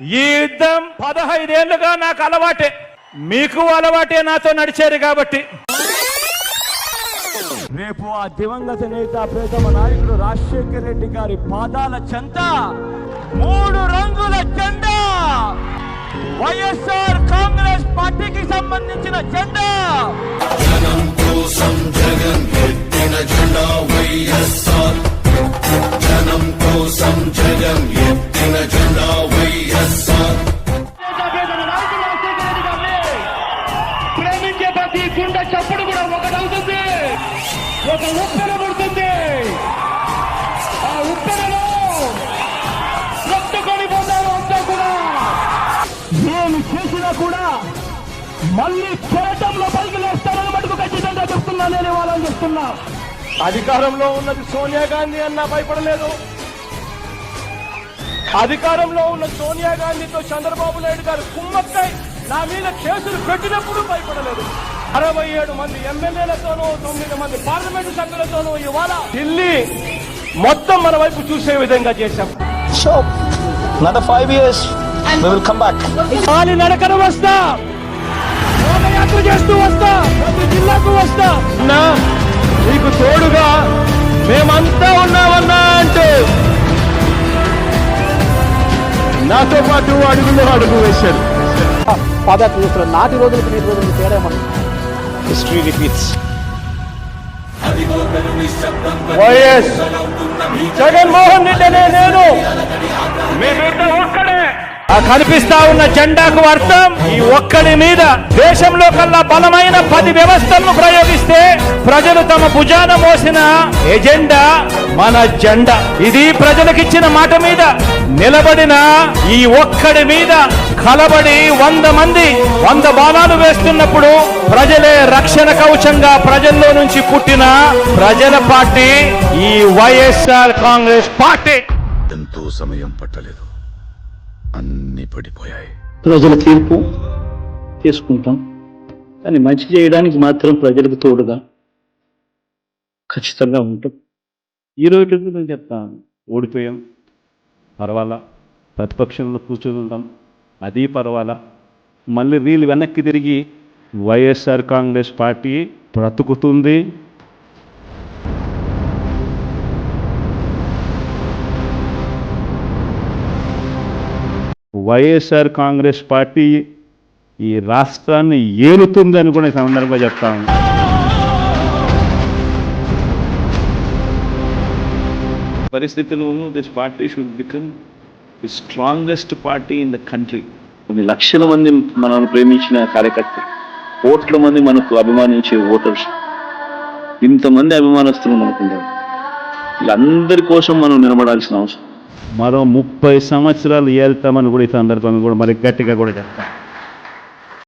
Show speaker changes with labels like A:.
A: ఈ యుద్ధం పదహైదేళ్ళుగా నాకు అలవాటే. మీకు అలవాటే నాతో నడిచారు కాబట్టి.
B: రేపు ఆ దివంగత నేత ప్రేతమ నాయకుడు రాజశేఖర రెడ్డి గారి పాదాల చెంత మూడు రంగుల జెండా. వైఎస్ఆర్ కాంగ్రెస్ పార్టీకి
C: ఒక ఉప్పెన పుడుతుంది. ఆ ఉప్పెనలో కొట్టుకొని పోతారు అంతా కూడా.
B: ఏమి చేసినా కూడా మళ్ళీ కెరటంలో పైకి లేస్తారని మటుకు ఖచ్చితంగా చెప్తున్నా నేను వాళ్ళని చెప్తున్నా. అధికారంలో ఉన్నది సోనియా గాంధీ అన్నా భయపడలేదు. అధికారంలో ఉన్న సోనియా గాంధీతో చంద్రబాబు నాయుడు గారు కుమ్మక్కై నా మీద కేసులు పెట్టినప్పుడు భయపడలేదు. అరవై ఏడు మంది ఎమ్మెల్యేలతోనూ తొమ్మిది మంది పార్లమెంటు సభ్యులతోనూ ఇవాళ ఢిల్లీ మొత్తం మన వైపు చూసే విధంగా చేశాం.
D: Another five years, we will come back.
B: కాలి నడకన వస్తా. పాదయాత్ర చేస్తూ వస్తా. ప్రతి జిల్లాకు వస్తా. అన్నా నీకు తోడుగా మేమంతా ఉన్నామన్నా అంటే నాతో పాటు అడుగులో అడుగు వేశారు.
E: పాదయాత్ర చేస్తున్న నాటి రోజులకు నేటి రోజులకు తేడా ఏమన్నా?
D: History repeats
B: YS Jaganmohan Reddy అనే నేను. మీ బిడ్డ ఒక్కడే
A: ఆ కనిపిస్తా ఉన్న జెండాకు అర్థం ఈ ఒక్కడి మీద దేశంలో కల్లా బలమైన పది వ్యవస్థలను ప్రయోగిస్తే ప్రజలు తమ భుజాన మోసిన ఎజెండా మన జెండా. ఇది ప్రజలకిచ్చిన మాట మీద నిలబడిన ఈ ఒక్కడి మీద కలబడి వంద మంది వంద బాణాలు వేస్తున్నప్పుడు ప్రజలే రక్షణ కవచంగా ప్రజల్లో నుంచి పుట్టిన ప్రజల పార్టీ ఈ వైఎస్ఆర్ కాంగ్రెస్ పార్టీ.
F: ఎంతో సమయం పట్టలేదు. అన్ని పడిపోయాయి.
E: ప్రజల తీర్పు తీసుకుంటాం. కానీ మంచి చేయడానికి మాత్రం ప్రజలకు తోడుగా ఖచ్చితంగా ఉంటుంది
G: ఈ రోజు నేను చెప్తాను ఓడిపోయాం. పర్వాలా. ప్రతిపక్షంలో కూర్చొని ఉంటాం. అది పర్వాలా. మళ్ళీ వీళ్ళు వెనక్కి తిరిగి వైఎస్ఆర్ కాంగ్రెస్ పార్టీ బ్రతుకుతుంది. వైఎస్ఆర్ కాంగ్రెస్ పార్టీ ఈ రాష్ట్రాన్ని ఏలుతుందని కూడా ఈ సందర్భంగా చెప్తాను పరిస్థితుల్లో this party should become the strongest party in the country
E: కొన్ని లక్షల మంది మనల్ని ప్రేమించిన కార్యకర్తలు కోట్ల మంది మనకు అభిమానించే ఓటర్స్ ఇంతమంది అభిమానస్తులు మనకుంటారు. వీళ్ళందరి కోసం మనం నిలబడాల్సిన అవసరం.
G: మరో ముప్పై సంవత్సరాలు ఏళ్తామని కూడా ఈ సందర్భంగా కూడా మరి గట్టిగా కూడా చెప్తాను